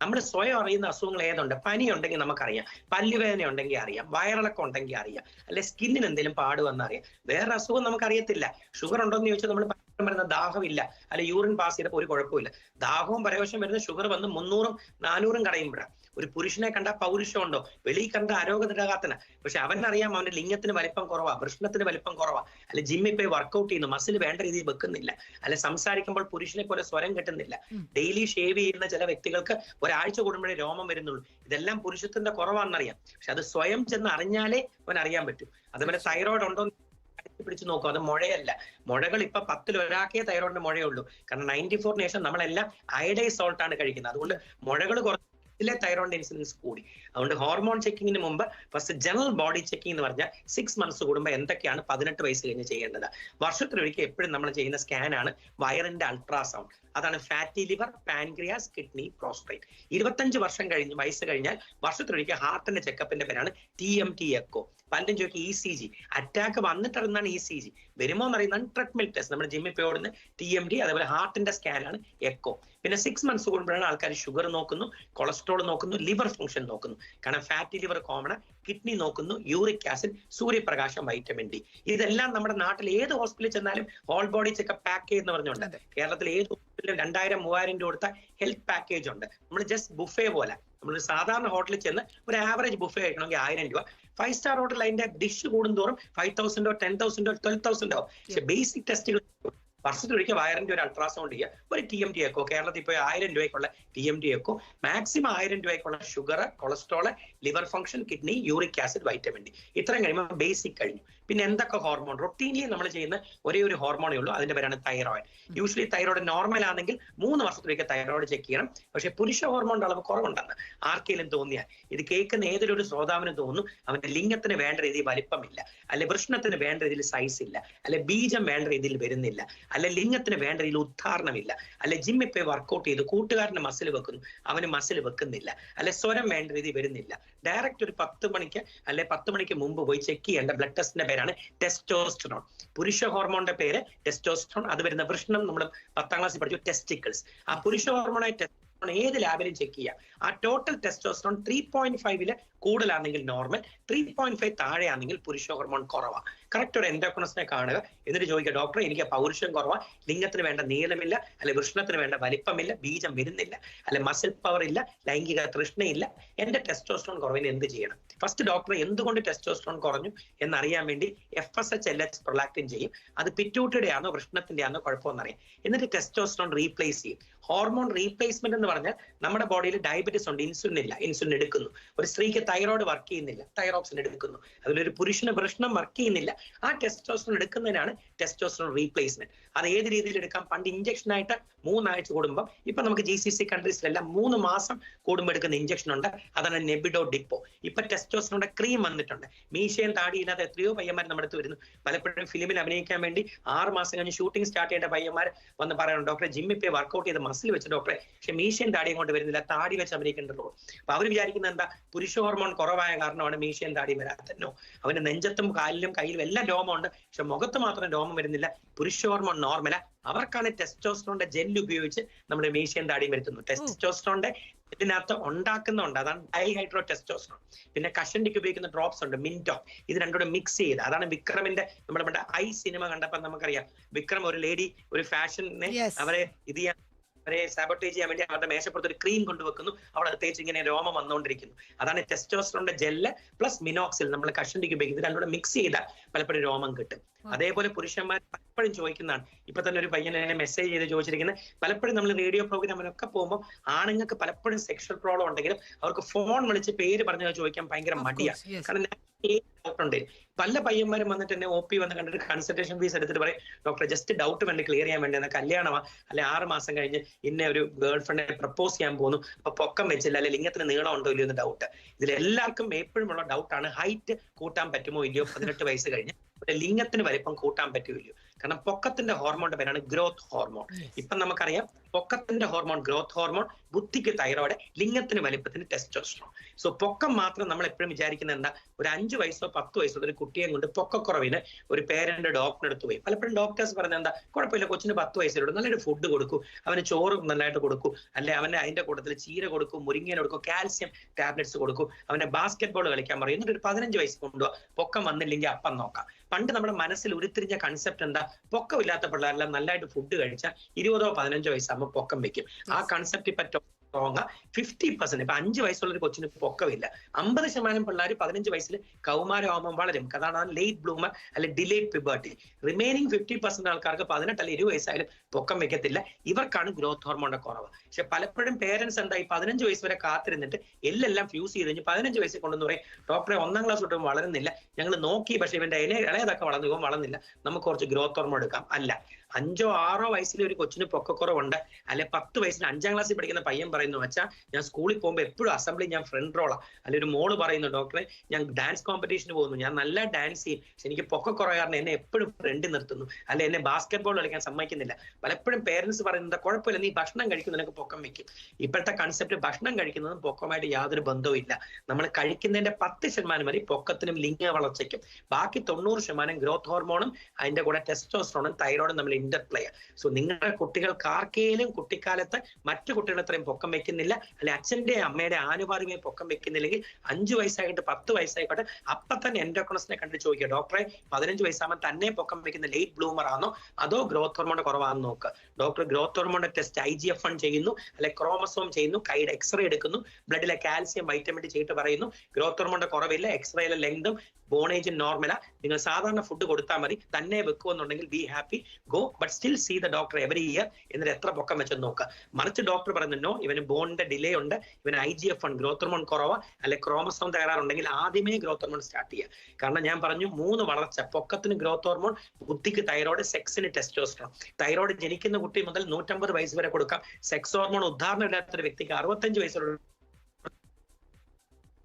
നമ്മൾ സ്വയം അറിയുന്ന അസുഖങ്ങൾ ഏതുണ്ട്? പനി ഉണ്ടെങ്കിൽ നമുക്കറിയാം. പല്ലുവേദന ഉണ്ടെങ്കിൽ അറിയാം. വയറിളക്കം ഉണ്ടെങ്കിൽ അറിയാം. അല്ലെ സ്കിന്നിന് എന്തെങ്കിലും പാട് അറിയാം. വേറെ അസുഖം നമുക്കറിയത്തില്ല. ഷുഗർ ഉണ്ടോ എന്ന് ചോദിച്ചാൽ നമ്മൾ വരുന്ന ദാഹമില്ല. അല്ലെ യൂറിൻ പാസ് ചെയ്തപ്പോൾ ഒരു കുഴപ്പമില്ല ദാഹവും പരവശം വരുന്ന ഷുഗർ വന്ന് മുന്നൂറും നാനൂറും കടയുമ്പോഴാണ് ഒരു പുരുഷനെ കണ്ട പൗരുഷം ഉണ്ടോ? വെളിയിൽ കണ്ട ആരോഗ്യത്തിനകത്തന പക്ഷെ അവനറിയാം അവന്റെ ലിംഗത്തിന് വലിപ്പം കുറവാ വൃഷ്ണത്തിന് വലിപ്പം കുറവാ. അല്ലെ ജിമ്മിൽ പോയി വർക്കൗട്ട് ചെയ്യുന്നു മസിൽ വേണ്ട രീതിയിൽ വെക്കുന്നില്ല. അല്ലെ സംസാരിക്കുമ്പോൾ പുരുഷനെ പോലെ സ്വരം കിട്ടുന്നില്ല. ഡെയിലി ഷേവ് ചെയ്യുന്ന ചില വ്യക്തികൾക്ക് ഒരാഴ്ച കൂടുമ്പോഴേ രോമം വരുന്നുള്ളൂ. ഇതെല്ലാം പുരുഷത്തിന്റെ കുറവാണെന്നറിയാം. പക്ഷെ അത് സ്വയം ചെന്ന് അറിഞ്ഞാലേ അവൻ അറിയാൻ പറ്റും അതുപോലെ തൈറോയിഡ് ഉണ്ടോ പിടിച്ചു നോക്കും. അത് മുഴയല്ല. മുഴകൾ ഇപ്പൊ പത്തിൽ ഒരാൾക്കേ തൈറോയിഡിന് മുഴയുള്ളൂ. കാരണം നയന്റി ഫോറിന് ശേഷം നമ്മളെല്ലാം അയഡൈസ് സോൾട്ട് ആണ് കഴിക്കുന്നത്. അതുകൊണ്ട് മുഴകൾ കുറച്ച് ഇതിലെ തൈറോയിഡ് ഇൻസുലിൻസ് കൂടി. അതുകൊണ്ട് ഹോർമോൺ ചെക്കിങ്ങിന് മുമ്പ് ഫസ്റ്റ് ജനറൽ ബോഡി ചെക്കിംഗ് എന്ന് പറഞ്ഞാൽ സിക്സ് മന്ത്സ് കൂടുമ്പോൾ എന്തൊക്കെയാണ് പതിനെട്ട് വയസ്സ് കഴിഞ്ഞ് ചെയ്യേണ്ടത്? വർഷത്തിലൊരിക്കൽ എപ്പോഴും നമ്മൾ ചെയ്യുന്ന സ്കാനാണ് വയറിന്റെ അൾട്രാസൗണ്ട് അതാണ് fatty liver pancreas kidney prostate ഇരുപത്തഞ്ച് വർഷം കഴിഞ്ഞ് വയസ്സ് കഴിഞ്ഞാൽ വർഷത്തിലൊരിക്കൽ ഹാർട്ടിന്റെ ചെക്കപ്പിന്റെ പേരാണ് ടി എം ടി എക്കോ പലരും ചോദിക്കും ഇ സി ജി അറ്റാക്ക് വന്നിട്ടിരുന്നാണ് ഇ സി ജി വരുമോ എന്നറിയുന്നതാണ് ട്രെഡ്മിൽ ടെസ്റ്റ് നമ്മുടെ ജിമ്മിൽ പോയി ഓടുന്ന ടി എം ഡി അതേപോലെ ഹാർട്ടിന്റെ സ്കാനാണ് എക്കോ പിന്നെ സിക്സ് മന്ത്സ് കൂടുമ്പോഴാണ് ആൾക്കാർ ഷുഗർ നോക്കുന്നു കൊളസ്ട്രോൾ നോക്കുന്നു ലിവർ ഫംഗ്ഷൻ നോക്കുന്നു. കാരണം ഫാറ്റി ലിവർ കോമൺ കിഡ്നി നോക്കുന്നു യൂറിക് ആസിഡ് സൂര്യപ്രകാശം വൈറ്റമിൻ ഡി ഇതെല്ലാം നമ്മുടെ നാട്ടിൽ ഏത് ഹോസ്പിറ്റലിൽ ചെന്നാലും ഹോൾ ബോഡി ചെക്കപ്പ് പാക്കേജ് എന്ന് പറഞ്ഞുകൊണ്ട് കേരളത്തിൽ ഏത് ഹോസ്പിറ്റലിലും രണ്ടായിരം മൂവായിരം രൂപ കൊടുത്ത ഹെൽത്ത് പാക്കേജ് ഉണ്ട്. നമ്മൾ ജസ്റ്റ് ബുഫേ പോലെ നമ്മൾ സാധാരണ ഹോട്ടലിൽ ചെന്ന് ഒരു ആവറേജ് ബുഫേ കഴിക്കണമെങ്കിൽ ആയിരം രൂപ. ഫൈവ് സ്റ്റാർ ഹോട്ടൽ അതിന്റെ ഡിഷ് കൂടുന്തോറും ഫൈവ് തൗസൻഡോ ടെൻ തൗസൻഡോ ട്വൽവ് തൗസൻഡോ പക്ഷെ ബേസിക് ടെസ്റ്റുകൾ വർഷത്തിലൊരിക്കൽ വയറിന്റെ ഒരു അൾട്രാസൗണ്ട് ചെയ്യുക ഒരു ടി എം ടി എക്കോ കേരളത്തിൽ ഇപ്പോൾ ആയിരം രൂപയ്ക്കുള്ള T M T echo maximum ആയിരം രൂപയ്ക്കുള്ള sugar cholesterol liver function kidney uric acid vitamin D ഇത്രയും കഴിയുമ്പോൾ ബേസിക് കഴിഞ്ഞു. പിന്നെ എന്തൊക്കെ ഹോർമോൺ റൊട്ടീൻലി നമ്മൾ ചെയ്യുന്ന ഒരേ ഒരു ഹോർമോണേ ഉള്ളൂ. അതിന്റെ പേരാണ് തൈറോയിഡ് യൂഷ്വലി തൈറോയിഡ് നോർമൽ ആണെങ്കിൽ മൂന്ന് വർഷത്തിലേക്ക് തൈറോയിഡ് ചെക്ക് ചെയ്യണം. പക്ഷേ പുരുഷ ഹോർമോണിന്റെ അളവ് കുറവുണ്ടെന്ന് ആർക്കെങ്കിലും തോന്നിയാൽ. ഇത് കേൾക്കുന്ന ഏതൊരു ശ്രോതാവിനും തോന്നും അവന്റെ ലിംഗത്തിന് വേണ്ട രീതിയിൽ വലിപ്പമില്ല. അല്ലെ വൃഷ്ണത്തിന് വേണ്ട രീതിയിൽ സൈസ് ഇല്ല. അല്ലെ ബീജം വേണ്ട രീതിയിൽ വരുന്നില്ല. അല്ലെ ലിംഗത്തിന് വേണ്ട രീതിയിൽ ഉദ്ധാരണമില്ല. അല്ലെ ജിമ്മിൽ പോയി വർക്കൗട്ട് ചെയ്ത് കൂട്ടുകാരന് മസിൽ വെക്കുന്നു അവന് മസിൽ വെക്കുന്നില്ല. അല്ലെ സ്വരം വേണ്ട രീതിയിൽ വരുന്നില്ല. ഡയറക്റ്റ് ഒരു പത്ത് മണിക്ക് അല്ലെ പത്ത് മണിക്ക് മുമ്പ് പോയി ചെക്ക് ചെയ്യേണ്ട ബ്ലഡ് ടെസ്റ്റിന്റെ പേരാണ് ടെസ്റ്റോസ്റ്ററോൺ പുരുഷ ഹോർമോണിന്റെ പേര് ടെസ്റ്റോസ്റ്ററോൺ അത് വരുന്ന വൃഷ്ണം നമ്മൾ പത്താം ക്ലാസ്സിൽ പഠിച്ചു ടെസ്റ്റിക്കിൾസ് ആ പുരുഷ ഹോർമോണായ ഏത് ലാബിലും ചെക്ക് ചെയ്യാം. ആ ടോട്ടൽ ടെസ്റ്റോസ്റ്ററോൺ ത്രീ പോയിന്റ് ഫൈവിൽ കൂടുതലാണെങ്കിൽ നോർമൽ ത്രീ പോയിന്റ് ഫൈവ് താഴെയാണെങ്കിൽ പുരുഷ ഹോർമോൺ കുറവാണ് കറക്റ്റ് ഒരു എൻഡോക്രോണസിനെ കാണുക. എന്നിട്ട് ചോദിക്കുക ഡോക്ടർ എനിക്ക് പൗരുഷം കുറവാ. ലിംഗത്തിന് വേണ്ട നീളമില്ല അല്ലെ വൃഷ്ണത്തിന് വേണ്ട വലിപ്പമില്ല ബീജം വരുന്നില്ല അല്ലെ മസിൽ പവർ ഇല്ല ലൈംഗിക തൃഷ്ണയില്ല. എന്റെ ടെസ്റ്റോസ്ട്രോൺ കുറവിന് എന്ത് ചെയ്യണം? ഫസ്റ്റ് ഡോക്ടർ എന്തുകൊണ്ട് ടെസ്റ്റോസ്ട്രോൺ കുറഞ്ഞു എന്നറിയാൻ വേണ്ടി F S H L H prolactin ചെയ്യും. അത് പിറ്റൂട്ടിയുടെ ആണോ വൃഷ്ണത്തിന്റെ ആണോ കുഴപ്പമെന്നറിയാം. എന്നിട്ട് ടെസ്റ്റോസ്ട്രോൺ റീപ്ലേസ് ചെയ്യും. ഹോർമോൺ റീപ്ലേസ്മെന്റ് എന്ന് പറഞ്ഞാൽ നമ്മുടെ ബോഡിയിൽ ഡയബറ്റീസ് ഉണ്ട് ഇൻസുലിൻ ഇല്ല ഇൻസുലിൻ എടുക്കുന്നു. ഒരു സ്ത്രീക്ക് തൈറോയ്ഡ് വർക്ക് ചെയ്യുന്നില്ല തൈറോക്സിൻ എടുക്കുന്നു. അതിലൊരു പുരുഷന് പ്രശ്നം വർക്ക് ചെയ്യുന്നില്ല. ആ ടെസ്റ്റോസ്റ്ററോൺ എടുക്കുന്നതിനാണ് ടെസ്റ്റോസ്റ്ററോൺ റീപ്ലേസ്മെന്റ് അത് ഏത് രീതിയിൽ എടുക്കാം? പണ്ട് ഇഞ്ചക്ഷൻ ആയിട്ട് മൂന്നാഴ്ച കൂടുമ്പോൾ ഇപ്പൊ നമുക്ക് ജി സി സി കൺട്രീസിലെല്ലാം മൂന്ന് മാസം കൂടുമ്പോൾ എടുക്കുന്ന ഇഞ്ചക്ഷൻ ഉണ്ട്. അതാണ് നെബിഡോ ഡിപ്പോ ഇപ്പൊ ടെസ്റ്റോസിനോടെ ക്രീം വന്നിട്ടുണ്ട്. മീശയും താടിയില്ലാതെ എത്രയോ പയ്യന്മാർ നമ്മുടെ അടുത്ത് വരുന്നു. പലപ്പോഴും ഫിലിമിൽ അഭിനയിക്കാൻ വേണ്ടി ആറ് മാസം കഴിഞ്ഞ് ഷൂട്ടിംഗ് സ്റ്റാർട്ട് ചെയ്യേണ്ട പയ്യന്മാർ വന്ന് പറയണം ഡോക്ടറെ ജിമ്മിൽ പോയി വർക്കൗട്ട് ചെയ്ത് മസിൽ വെച്ച് ഡോക്ടറെ? പക്ഷെ മീശയും താടിയും കൊണ്ട് വരുന്നില്ല. താടി വെച്ച് അഭിനയിക്കേണ്ടതുള്ളൂ അപ്പൊ അവർ വിചാരിക്കുന്നത് എന്താ? പുരുഷ ഹോർമോൺ കുറവായ കാരണമാണ് മീശയും താടിയും വരാത്തന്നോ അവന്റെ നെഞ്ചത്തും കാലിലും കയ്യിലും എല്ലാം രോമമുണ്ട്. പക്ഷെ മുഖത്ത് മാത്രം രോമം വരുന്നില്ല. പുരുഷ ഹോർമോൺ നോർമല അവർക്കാണ് ടെസ്റ്റോസ്ട്രോണിന്റെ ജെൽ ഉപയോഗിച്ച് നമ്മുടെ മീശയും താടിയും വരുത്തുന്നത്. ടെസ്റ്റോസ്ട്രോണിന്റെ ഇതിനകത്ത് ഉണ്ടാക്കുന്നുണ്ട് അതാണ് ഡൈഹൈഡ്രോ ടെസ്റ്റോസ്ട്രോൺ പിന്നെ കഷണ്ടിക്ക് ഉപയോഗിക്കുന്ന ഡ്രോപ്സ് ഉണ്ട് മിന്റോ ഇത് രണ്ടുകൂടെ മിക്സ് ചെയ്ത്. അതാണ് വിക്രമിന്റെ നമ്മുടെ ഐ സിനിമ കണ്ടപ്പോൾ നമുക്കറിയാം. വിക്രം ഒരു ലേഡി ഒരു ഫാഷനെ അവരെ ഇത് ചെയ്യാൻ അവരെ സാബോട്ടേജ് ചെയ്യാൻ വേണ്ടി അവരുടെ മേശപ്പുറത്ത് ഒരു ക്രീം കൊണ്ടുവെക്കുന്നു. അവിടെ തേച്ച് ഇങ്ങനെ രോമം വന്നുകൊണ്ടിരിക്കുന്നു. അതാണ് ടെസ്റ്റോസ്റ്ററോണിന്റെ ജെല്ല് പ്ലസ് മിനോക്സിൽ നമ്മൾ കഷണ്ടിക്ക് ഉപയോഗിക്കുന്നത്. രണ്ടുകൂടെ മിക്സ് ചെയ്താൽ പലപ്പോഴും രോമം കിട്ടും. അതേപോലെ പുരുഷന്മാർ പലപ്പോഴും ചോദിക്കുന്നതാണ്. ഇപ്പൊ തന്നെ ഒരു പയ്യനെ എന്നെ മെസ്സേജ് ചെയ്ത് ചോദിച്ചിരിക്കുന്നത് പലപ്പോഴും നമ്മൾ റേഡിയോ പ്രോഗ്രാമിലൊക്കെ പോകുമ്പോൾ ആണുങ്ങൾക്ക് പലപ്പോഴും സെക്ഷൽ പ്രോബ്ലം ഉണ്ടെങ്കിലും അവർക്ക് ഫോൺ വിളിച്ച് പേര് പറഞ്ഞ് ചോദിക്കാൻ ഭയങ്കര മടിയാണ് കാരണം ഉണ്ട്. പല പയ്യന്മാരും വന്നിട്ട് എന്നെ ഒ പി വന്ന് കണ്ടിട്ട് കൺസൾട്ടേഷൻ ഫീസ് എടുത്തിട്ട് പറയും ഡോക്ടർ ജസ്റ്റ് ഡൗട്ട് വേണ്ടി ക്ലിയർ ചെയ്യാൻ വേണ്ടി എന്നാൽ കല്യാണമാ അല്ലെ ആറ് മാസം കഴിഞ്ഞ് ഇന്ന ഒരു ഗേൾ ഫ്രണ്ടിനെ പ്രപ്പോസ് ചെയ്യാൻ പോകുന്നു അപ്പൊ പൊക്കം വെച്ചില്ല അല്ലെ ലിംഗത്തിന് നീളം ഉണ്ടോ ഇല്ലയോ എന്ന് ഡൗട്ട് ഇതിൽ എല്ലാവർക്കും എപ്പോഴും ഉള്ള ഡൗട്ടാണ് ഹൈറ്റ് കൂട്ടാൻ പറ്റുമോ ഇല്ലയോ? പതിനെട്ട് വയസ്സ് കഴിഞ്ഞ് ലിംഗത്തിന് വലിപ്പം കൂട്ടാൻ പറ്റുമോ ഇല്ലയോ? കാരണം പൊക്കത്തിന്റെ ഹോർമോണിന്റെ പേരാണ് ഗ്രോത്ത് ഹോർമോൺ ഇപ്പൊ നമുക്കറിയാം പൊക്കത്തിന്റെ ഹോർമോൺ ഗ്രോത്ത് ഹോർമോൺ ബുദ്ധിക്ക് തൈറോയ്ഡ് ലിംഗത്തിന് വലിപ്പത്തിന് ടെസ്റ്റോസ്ട്രോൺ സോ പൊക്കം മാത്രം നമ്മൾ എപ്പോഴും വിചാരിക്കുന്നത് എന്താ? ഒരു അഞ്ച് വയസ്സോ പത്ത് വയസ്സോ ഒരു കുട്ടിയെ കൊണ്ട് പൊക്കക്കുറവിന് ഒരു പേരന്റ് ഡോക്ടറെ അടുത്ത് പോയി. പലപ്പോഴും ഡോക്ടേഴ്സ് പറഞ്ഞ എന്താ? കുഴപ്പമില്ല കൊച്ചിന് പത്ത് വയസ്സിലുള്ളൂ നല്ലൊരു ഫുഡ് കൊടുക്കൂ അവന് ചോറ് നന്നായിട്ട് കൊടുക്കൂ അല്ലെ അവന് അതിന്റെ കൂട്ടത്തിൽ ചീര കൊടുക്കും മുരിങ്ങ കൊടുക്കും കാൽസ്യം ടാബ്ലറ്റ്സ് കൊടുക്കും അവന്റെ ബാസ്കറ്റ് ബോൾ കളിക്കാൻ പറയും. എന്നിട്ട് ഒരു പതിനഞ്ച് വയസ്സ് കൊണ്ടുപോകാം പൊക്കം വന്നില്ലെങ്കിൽ അപ്പം നോക്കാം. പണ്ട് നമ്മുടെ മനസ്സിൽ ഉരുത്തിരിഞ്ഞ കൺസെപ്റ്റ് എന്താ? പൊക്കമില്ലാത്ത പിള്ളേരെല്ലാം നല്ലതായിട്ട് ഫുഡ് കഴിച്ചാൽ ഇരുപതോ പതിനഞ്ചോ വയസ്സാകുമ്പോൾ പൊക്കം വെക്കും. ആ കൺസെപ്റ്റ് ഇപ്പൊ സ്ട്രോങ് ഫിഫ്റ്റി പെർസെന്റ് ഇപ്പൊ അഞ്ച് വയസ്സുള്ള ഒരു കൊച്ചിന് പൊക്കമില്ല. അമ്പത് ശതമാനം പിള്ളേർ പതിനഞ്ച് വയസ്സിൽ കൗമാരമാകുമ്പോൾ വളരും. അതാണ് ലേറ്റ് ബ്ലൂമർ അല്ലെ delayed puberty remaining fifty percent ആൾക്കാർക്ക് പതിനെട്ട് അല്ലെ ഇരുപത് വയസ്സായാലും പൊക്കം വെക്കത്തില്ല. ഇവർക്കാണ് ഗ്രോത്ത് ഹോർമോണിന്റെ കുറവ്. പക്ഷെ പലപ്പോഴും പേരൻസ് എന്താ ഈ പതിനഞ്ച് വയസ്സ് വരെ കാത്തിരുന്നിട്ട് എല്ലാം ഫ്യൂസ് ചെയ്ത് കഴിഞ്ഞ് പതിനഞ്ച് വയസ്സിൽ കൊണ്ടെന്ന് പറയും ഡോക്ടറെ ഒന്നാം ക്ലാസ് തൊട്ടും വളരുന്നില്ല. ഞങ്ങൾ നോക്കി പക്ഷെ ഇവന്റെ ഇളയതൊക്കെ വളർന്നു ഇവൻ വളർന്നില്ല. നമുക്ക് കുറച്ച് ഗ്രോത്ത് ഹോർമോൺ എടുക്കാം. അല്ല. അഞ്ചോ ആറോ വയസ്സിൽ ഒരു കൊച്ചിന് പൊക്കക്കുറവുണ്ട്. അല്ലെ പത്ത് വയസ്സിൽ അഞ്ചാം ക്ലാസ്സിൽ പഠിക്കുന്ന പയ്യൻ പറയുന്നു വെച്ചാൽ ഞാൻ സ്കൂളിൽ പോകുമ്പോൾ എപ്പോഴും അസംബ്ലി ഞാൻ ഫ്രണ്ട് റോളാ അല്ലെ ഒരു മോൾ പറയുന്നു ഡോക്ടറെ ഞാൻ ഡാൻസ് കോമ്പറ്റീഷന് പോകുന്നു. ഞാൻ നല്ല ഡാൻസ് ചെയ്യും. പക്ഷെ എനിക്ക് പൊക്കക്കുറവ് കാരണം എന്നെ എപ്പോഴും ഫ്രണ്ടിൽ നിർത്തുന്നു. അല്ലെ എന്നെ ബാസ്കറ്റ് ബോൾ കളിക്കാൻ സമ്മതിക്കുന്നില്ല. പലപ്പോഴും പേരൻസ് പറയുന്നത് കുഴപ്പമില്ല നീ ഭക്ഷണം കഴിക്കുന്നു നിനക്ക് പൊക്കം വെക്കും ഇപ്പോഴത്തെ കൺസെപ്റ്റ് ഭക്ഷണം കഴിക്കുന്നതും പൊക്കമായിട്ട് യാതൊരു ബന്ധവും ഇല്ല. നമ്മൾ കഴിക്കുന്നതിന്റെ പത്ത് ശതമാനം വരെ പൊക്കത്തിനും ലിംഗ വളർച്ചയ്ക്കും ബാക്കി തൊണ്ണൂറ് ശതമാനം ഗ്രോത്ത് ഹോർമോണും അതിന്റെ കൂടെ ടെസ്റ്റോസ്ട്രോണും തൈറോയിഡും നമ്മൾ ഇന്റർപ്ലേ സോ നിങ്ങളുടെ കുട്ടികൾക്ക് ആർക്കെങ്കിലും കുട്ടിക്കാലത്ത് മറ്റു കുട്ടികളെ അത്രയും പൊക്കം വെക്കുന്നില്ല. അല്ലെ അച്ഛന്റെ അമ്മയുടെ ആനുപാതികമായി പൊക്കം വെക്കുന്നില്ലെങ്കിൽ അഞ്ചു വയസ്സായിട്ട് പത്ത് വയസ്സായിക്കോട്ടെ അപ്പൊ തന്നെ എൻഡോക്രോണസിനെ കണ്ട് ചോദിക്കുക ഡോക്ടറെ പതിനഞ്ച് വയസ്സാകുമ്പോൾ തന്നെ പൊക്കം വെക്കുന്ന ലേറ്റ് ബ്ലൂമർ ആണോ? അതോ ഗ്രോത്ത് ഹോർമോൺ കുറവാണെന്ന് നോക്കുക doctor growth ഹോർമോണിന്റെ test I G F one ചെയ്യുന്നു അല്ലെ ക്രോമസോം ചെയ്യുന്നു കൈയുടെ എക്സ്റേ എടുക്കുന്നു ബ്ലഡിലെ കാൽസ്യം വൈറ്റമിൻ ചെയ്തിട്ട് പറയുന്നു. ഗ്രോത്ത് ഹോർമോണിന്റെ കുറവില്ല എക്സ്റേയിലെ ലെങ്തും ബോണേജും നോർമല നിങ്ങൾ സാധാരണ ഫുഡ് കൊടുത്താൽ മതി തന്നെ വെക്കുമെന്നുണ്ടെങ്കിൽ be happy go but still see the doctor every year എന്നിട്ട് എത്ര പൊക്കം വെച്ചെന്ന് നോക്കുക മറിച്ച് ഡോക്ടർ പറഞ്ഞോ ഇവന് ബോണിന്റെ ഡിലേ ഉണ്ട്. ഇവന് ഐ ജി എഫ് ഉണ്ട് ഗ്രോത്ത് ഹോർമോൺ കുറവ്. അല്ലെ ക്രോമസോം തകരാറുണ്ടെങ്കിൽ ആദ്യമേ ഗ്രോത്ത് ഹോർമോൺ സ്റ്റാർട്ട് ചെയ്യുക. കാരണം ഞാൻ പറഞ്ഞു മൂന്ന് വളർച്ച പൊക്കത്തിന് ഗ്രോത്ത് ഹോർമോൺ ബുദ്ധിക്ക് തൈറോയ്ഡ് സെക്സിന് ടെസ്റ്റോസ്ട്രോൺ തൈറോയ്ഡ് ജനിക്കുന്ന കുട്ടി മുതൽ നൂറ്റമ്പത് വയസ്സ് വരെ കൊടുക്കാം. സെക്സ് ഹോർമോൺ ഉദാഹരണം ഇല്ലാത്തൊരു വ്യക്തിക്ക് അറുപത്തഞ്ച് വയസ്സുള്ള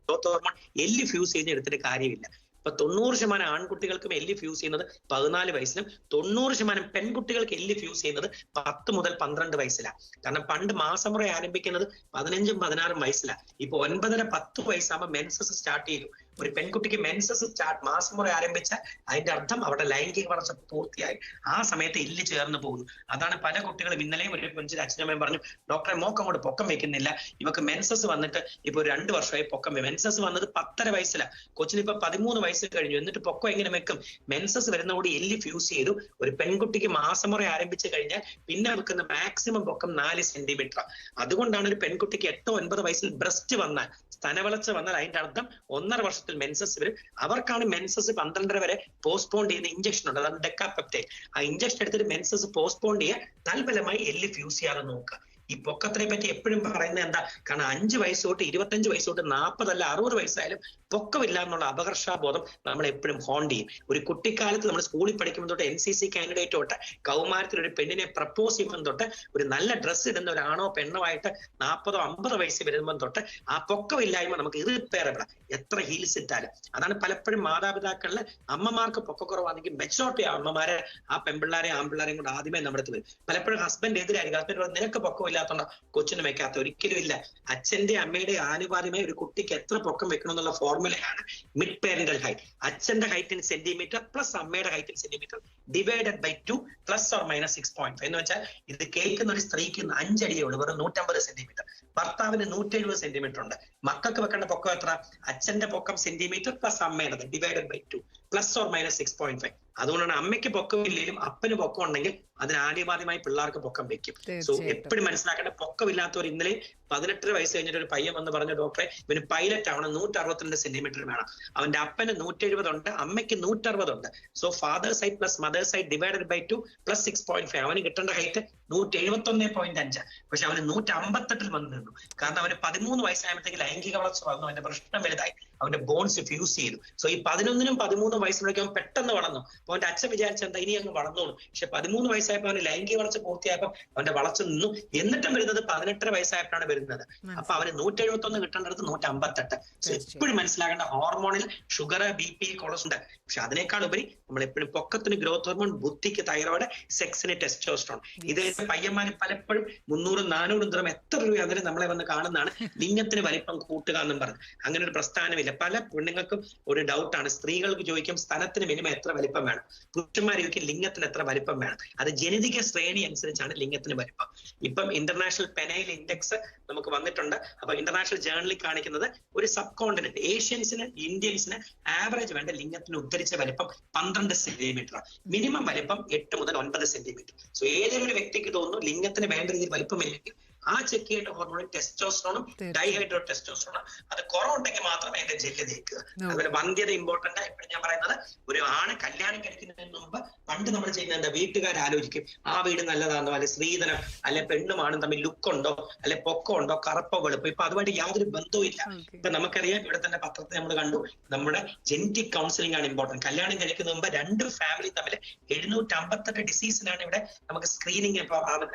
ഗ്രോത്ത് ഹോർമോൺ എല്ലി ഫ്യൂസ് ചെയ്ത് എടുത്തിട്ട് കാര്യമില്ല. ഇപ്പൊ തൊണ്ണൂറ് ശതമാനം ആൺകുട്ടികൾക്കും എല്ല് ഫ്യൂസ് ചെയ്യുന്നത് പതിനാല് വയസ്സിലും തൊണ്ണൂറ് ശതമാനം പെൺകുട്ടികൾക്ക് എല്ല് ഫ്യൂസ് ചെയ്യുന്നത് പത്ത് മുതൽ പന്ത്രണ്ട് വയസ്സിലാണ് കാരണം പണ്ട് മാസമുറ ആരംഭിക്കുന്നത് പതിനഞ്ചും പതിനാറും വയസ്സിലാണ് ഇപ്പൊ ഒൻപതര പത്ത് വയസ്സാകുമ്പോൾ മെൻസസ് സ്റ്റാർട്ട് ചെയ്തു. ഒരു പെൺകുട്ടിക്ക് മെൻസസ് സ്റ്റാർട്ട് മുറി ആരംഭിച്ച അതിന്റെ അർത്ഥം അവിടെ ലൈംഗിക വളർച്ച പൂർത്തിയായി. ആ സമയത്ത് എല്ല് ചേർന്ന് പോകുന്നു. അതാണ് പല കുട്ടികളും ഇന്നലെയും ഒരു കൊഞ്ചിൽ അച്ഛനമ്മയും പറഞ്ഞു ഡോക്ടറെ മോക്ക് അങ്ങോട്ട് പൊക്കം വെക്കുന്നില്ല. ഇവക്ക് മെൻസസ് വന്നിട്ട് ഇപ്പൊ രണ്ട് വർഷമായി പൊക്കം മെൻസസ് വന്നത് പത്തര വയസ്സിലാണ് കൊച്ചിന് ഇപ്പൊ പതിമൂന്ന് വയസ്സ് കഴിഞ്ഞു. എന്നിട്ട് പൊക്കം എങ്ങനെ വെക്കും? മെൻസസ് വരുന്നതോടെ എല്ല് ഫ്യൂസ് ചെയ്തു. ഒരു പെൺകുട്ടിക്ക് മാസം മുറി ആരംഭിച്ചു കഴിഞ്ഞാൽ പിന്നെ വെക്കുന്ന മാക്സിമം പൊക്കം നാല് സെന്റിമീറ്റർ അതുകൊണ്ടാണ് ഒരു പെൺകുട്ടിക്ക് എട്ടോ ഒൻപത് വയസ്സിൽ ബ്രസ്റ്റ് വന്നാൽ സ്തനവളർച്ച വന്നാൽ അതിന്റെ അർത്ഥം ഒന്നര വർഷത്തിൽ മെൻസസ് വരും അവർക്കാണ് മെൻസസ് പന്ത്രണ്ടര വരെ പോസ്റ്റ്പോൺ ചെയ്യുന്ന ഇഞ്ചക്ഷൻ ഉണ്ട്. അതാണ് ഡെക്കാപെപ്റ്റൈൻ ആ ഇഞ്ചക്ഷൻ എടുത്തിട്ട് മെൻസസ് പോസ്റ്റ്പോൺ ചെയ്യുക. തൽഫലമായി എല്ല് ഫ്യൂസ് ചെയ്യാതെ നോക്കുക. ഈ പൊക്കത്തിനെ പറ്റി എപ്പോഴും പറയുന്നത് എന്താ? കാരണം അഞ്ച് വയസ്സ് തൊട്ട് ഇരുപത്തഞ്ച് വയസ്സ് തൊട്ട് നാൽപ്പതല്ല അറുപത് വയസ്സായാലും പൊക്കമില്ല എന്നുള്ള അപകർഷാബോധം നമ്മൾ എപ്പോഴും ഹോണ്ട് ചെയ്യും. ഒരു കുട്ടിക്കാലത്ത് നമ്മൾ സ്കൂളിൽ പഠിക്കുമ്പോൾ തൊട്ട് എൻ സി സി കാൻഡിഡേറ്റ് തൊട്ട് കൗമാരത്തിൽ ഒരു പെണ്ണിനെ പ്രപ്പോസ് ചെയ്യുമ്പോൾ തൊട്ട് ഒരു നല്ല ഡ്രസ്സ് ഇടുന്ന ഒരാണോ പെണ്ണോ ആയിട്ട് നാൽപ്പതോ അമ്പതോ വയസ്സ് വരുമ്പോൾ തൊട്ട് ആ പൊക്കമില്ലായ്മ നമുക്ക് ഇറിപ്പയറബിളാണ് എത്ര ഹീൽസ് ഇട്ടാലും. അതാണ് പലപ്പോഴും മാതാപിതാക്കളിൽ അമ്മമാർക്ക് പൊക്കക്കുറവാണെങ്കിൽ മെച്ചോറിറ്റി അമ്മമാരെ ആ പെൺപിള്ളാരെ ആൺപിള്ളാരെയും കൂടെ ആദ്യമേ നമ്മുടെ അടുത്ത് വരും. പലപ്പോഴും ഹസ്ബൻഡ് എതിരായിരിക്കും. ഹസ്ബൻഡ് നിനക്ക് പൊക്കം ഇല്ലാത്തതുകൊണ്ട് കൊച്ചിന് വെക്കാത്ത. ഒരിക്കലും ഇല്ല. അച്ഛന്റെ അമ്മയുടെ ആനുപാതികമായി ഒരു കുട്ടിക്ക് എത്ര പൊക്കം വെക്കണം എന്നുള്ള ഫോർമുലയാണ് മിഡ് പേരന്റൽ ഹൈറ്റ് അച്ഛന്റെ ഹൈറ്റ് ഇൻ സെന്റിമീറ്റർ പ്ലസ് അമ്മയുടെ height in centimetre divided by two plus or minus six point five എന്ന് വെച്ചാൽ ഇത് കേൾക്കുന്ന ഒരു സ്ത്രീക്ക് അഞ്ചടിയേ ഉള്ളൂ. വെറും നൂറ്റമ്പത് സെന്റിമീറ്റർ ഭർത്താവിന് നൂറ്റി എഴുപത് സെന്റിമീറ്റർ ഉണ്ട്. മക്കൾക്ക് വെക്കേണ്ട പൊക്കം എത്ര? അച്ഛന്റെ പൊക്കം സെന്റിമീറ്റർ പ്ലസ് അമ്മയുടെ divided by two plus or minus six point five അതുകൊണ്ടാണ് അമ്മയ്ക്ക് പൊക്കം ഇല്ലെങ്കിലും അപ്പന് പൊക്കം ഉണ്ടെങ്കിൽ അതിന് ആദ്യമാദ്യമായി പിള്ളേർക്ക് പൊക്കം വെക്കും. സോ എപ്പോഴും മനസ്സിലാക്കേണ്ട പൊക്കമില്ലാത്തവർ ഇന്നലെ പതിനെട്ടര വയസ്സ് കഴിഞ്ഞിട്ട് ഒരു പയ്യൻ വന്ന് പറഞ്ഞ ഡോക്ടറെ ഇവന് പൈലറ്റ് ആവണം നൂറ്റി അറുപത്തിരണ്ട് സെന്റിമീറ്റർ വേണം. അവന്റെ അപ്പന് നൂറ്റി എഴുപതുണ്ട് അമ്മയ്ക്ക് നൂറ്റി അറുപതുണ്ട് so father side plus mother side divided by two plus six point five അവന് കിട്ടേണ്ട ഹൈറ്റ് നൂറ്റി എഴുപത്തി ഒന്നേ പോയിന്റ് അഞ്ച്. പക്ഷെ അവന് നൂറ്റി അമ്പത്തെട്ടിൽ വന്ന് നിന്നു. കാരണം അവന് പതിമൂന്ന് വയസ്സായപ്പോഴത്തേക്ക് ലൈംഗിക വളർച്ച വന്നു. അവന്റെ പ്രശ്നം വലുതായി. അവന്റെ ബോൺസ് ഫ്യൂസ് ചെയ്തു. സോ ഈ പതിനൊന്നിനും പതിമൂന്നും വയസ്സിനൊക്കെ അവൻ പെട്ടെന്ന് വളർന്നു. അപ്പൊ അവന്റെ അച്ഛൻ വിചാരിച്ച എന്താ ഇനി അങ്ങ് വളർന്നോളൂ. പക്ഷെ പതിമൂന്ന് വയസ്സായപ്പോ അവന് ലൈംഗിക വളർച്ച പൂർത്തിയായപ്പോൾ അവന്റെ വളർച്ച നിന്നു. എന്നിട്ടും വരുന്നത് പതിനെട്ടര വയസ്സായപ്പോഴാണ് വരുന്നത്. അപ്പൊ അവന് നൂറ്റി എഴുപത്തി ഒന്ന് കിട്ടേണ്ടത് നൂറ്റി അമ്പത്തെട്ട് സോ എപ്പോഴും മനസ്സിലാകേണ്ട ഹോർമോണിൽ ഷുഗർ ബി പി കൊളസ്ട്രോൾ ഉണ്ട് പക്ഷെ അതിനേക്കാൾ ഉപരി നമ്മൾ എപ്പോഴും പൊക്കത്തിന് ഗ്രോത്ത് ഹോർമോൺ ബുദ്ധിക്ക് തൈറോയിഡ് സെക്സിന് ടെസ്റ്റോസ്ട്രോൺ ഇത് പയ്യന്മാര് പലപ്പോഴും മുന്നൂറും നാനൂറും ദൂരം എത്ര രൂപ അതിന് നമ്മളെ വന്ന് കാണുന്നതാണ്. ലിംഗത്തിന് വലിപ്പം കൂട്ടുക എന്നും പറഞ്ഞു. അങ്ങനെ ഒരു പ്രസ്ഥാനമില്ല. പല പെണ്ണുങ്ങൾക്കും ഒരു ഡൗട്ടാണ് സ്ത്രീകൾക്ക് ചോദിക്കും സ്ഥലത്തിന് മിനിമം എത്ര വലിപ്പം വേണം. പുരുഷന്മാർ ചോദിക്കും ലിംഗത്തിന് എത്ര വലിപ്പം വേണം? അത് ജനിതക ശ്രേണി അനുസരിച്ചാണ് ലിംഗത്തിന് വലിപ്പം. ഇപ്പം ഇന്റർനാഷണൽ പെനൈൽ ഇൻഡെക്സ് നമുക്ക് വന്നിട്ടുണ്ട്. അപ്പൊ ഇന്റർനാഷണൽ ജേർണലിൽ കാണിക്കുന്നത് ഒരു സബ് കോണ്ടിനെന്റ് ഏഷ്യൻസിന് ഇന്ത്യൻസിന് ആവറേജ് വേണ്ട ലിംഗത്തിന് ഉദ്ധരിച്ച വലിപ്പം പന്ത്രണ്ട് സെന്റിമീറ്റർ മിനിമം വലിപ്പം എട്ട് മുതൽ ഒൻപത് സെന്റിമീറ്റർ സോ ഏതൊരു വ്യക്തിക്ക് തോന്നുന്നു ലിംഗത്തിന് വേണ്ട രീതിയിൽ വലിപ്പമില്ലെങ്കിൽ ആ ചെക്ക് ചെയ്യേണ്ട ഹോർമോൺ ടെസ്റ്റോസ്ട്രോണും ഡൈഹൈഡ്രോ ടെസ്റ്റോസ്ട്രോണും അത് കുറവുണ്ടെങ്കിൽ മാത്രമേ അതിന്റെ ജെല്ല് തേക്കുക അതുപോലെ വന്ധ്യത ഇമ്പോർട്ടന്റ് എപ്പോഴും ഞാൻ പറയുന്നത് ഒരു ആണ് കല്യാണം കഴിക്കുന്നതിന് മുമ്പ് പണ്ട് നമ്മൾ ചെയ്യുന്ന എന്താ? വീട്ടുകാർ ആലോചിക്കും ആ വീട് നല്ലതാണോ? അല്ലെ സ്ത്രീധനം അല്ലെ പെണ്ണുമാണ് തമ്മിൽ ലുക്ക് ഉണ്ടോ? അല്ലെ പൊക്കം ഉണ്ടോ? കറുപ്പോ വെളുപ്പോ? ഇപ്പൊ അതുമായിട്ട് യാതൊരു ബന്ധവും ഇല്ല. ഇപ്പൊ നമുക്കറിയാം ഇവിടെ തന്നെ പത്രത്തെ നമ്മൾ കണ്ടു നമ്മുടെ ജെനറ്റിക് കൗൺസിലിംഗ് ആണ് ഇമ്പോർട്ടന്റ് കല്യാണം കഴിക്കുന്ന മുമ്പ് രണ്ട് ഫാമിലി തമ്മിൽ എഴുന്നൂറ്റി അമ്പത്തെട്ട് ഡിസീസിനാണ് ഇവിടെ നമുക്ക് സ്ക്രീനിങ്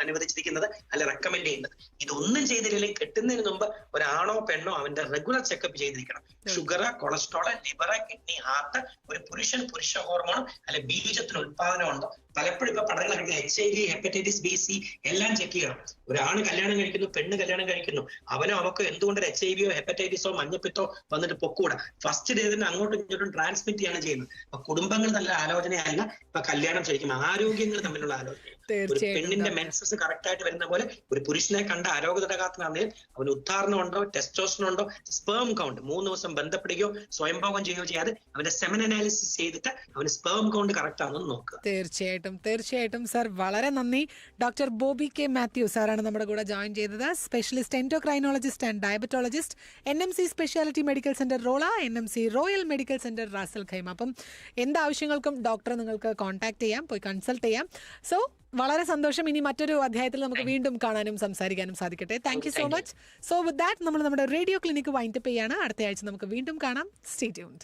അനുവദിച്ചിരിക്കുന്നത് അല്ലെ റെക്കമെൻഡ് ചെയ്യുന്നത്. ഇതൊന്നും ചെയ്തില്ലെങ്കിൽ കെട്ടുന്നതിന് മുമ്പ് ഒരാണോ പെണ്ണോ അവന്റെ റെഗുലർ ചെക്കപ്പ് ചെയ്തിരിക്കണം. Sugar cholesterol liver kidney heart ഒരു പുരുഷൻ പുരുഷ ഹോർമോൺ അല്ലെ ബീജത്തിന് ഉത്പാദനം ഉണ്ടോ പലപ്പോഴും ഇപ്പൊ പഠനങ്ങൾ H I V hepatitis B C എല്ലാം ചെക്ക് ചെയ്യണം. ഒരാണ് കല്യാണം കഴിക്കുന്നു പെണ്ണ് കല്യാണം കഴിക്കുന്നു. അവനോ അവക്കോ എന്തുകൊണ്ട് എച്ച് ഐ വിയോ ഹെപ്പറ്റൈറ്റിസോ മഞ്ഞപ്പിത്തോ വന്നിട്ട് പൊക്കൂടാ? ഫസ്റ്റ് ഡേ തന്നെ അങ്ങോട്ടും ഇങ്ങോട്ടും ട്രാൻസ്മിറ്റ് ചെയ്യാണ് ചെയ്യുന്നത്. അപ്പൊ കുടുംബങ്ങൾ നല്ല ആലോചനയല്ല ഇപ്പൊ കല്യാണം ശരിക്കും ആരോഗ്യങ്ങൾ തമ്മിലുള്ള ആലോചന. ഒരു പെണ്ണിന്റെ മെൻസസ് കറക്റ്റ് ആയിട്ട് വരുന്ന പോലെ ഒരു പുരുഷനെ കണ്ട ആരോഗ്യതടകാത്തനാണെങ്കിൽ അവന് ഉദ്ധാരണം ഉണ്ടോ ടെസ്റ്റോസ്റ്റൻ ഉണ്ടോ സ്പേം കൗണ്ട് മൂന്ന് ദിവസം ബന്ധപ്പെടുകയോ സ്വയംഭോഗം ചെയ്യുകയോ ചെയ്യാതെ അവന്റെ സെമൻ അനാലിസിസ് ചെയ്തിട്ട് അവന് സ്പേം കൗണ്ട് കറക്റ്റ് ആണെന്ന് നോക്കുക. തീർച്ചയായിട്ടും തീർച്ചയായിട്ടും തീർച്ചയായിട്ടും. സർ വളരെ നന്ദി. ഡോക്ടർ ബോബി കെ മാത്യു സാറാണ് നമ്മുടെ കൂടെ ജോയിൻ ചെയ്തത്. Specialist endocrinologist and diabetologist N M C speciality medical centre Rolla N M C royal medical centre Ras al Khaimah. അപ്പം എന്താവശ്യങ്ങൾക്കും ഡോക്ടറെ നിങ്ങൾക്ക് കോൺടാക്ട് ചെയ്യാം പോയി കൺസൾട്ട് ചെയ്യാം. സോ വളരെ സന്തോഷം. ഇനി മറ്റൊരു അധ്യായത്തിൽ നമുക്ക് വീണ്ടും കാണാനും സംസാരിക്കാനും സാധിക്കട്ടെ. Thank you so much so with that നമ്മൾ നമ്മുടെ റേഡിയോ ക്ലിനിക് വൈൻഡപ്പ് ചെയ്യാണ്. അടുത്ത ആഴ്ച നമുക്ക് വീണ്ടും കാണാം. Stadium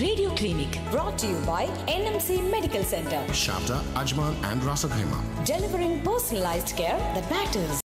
radio clinic brought to you by NMC medical centre Sharjah Ajman and delivering personalised care the batters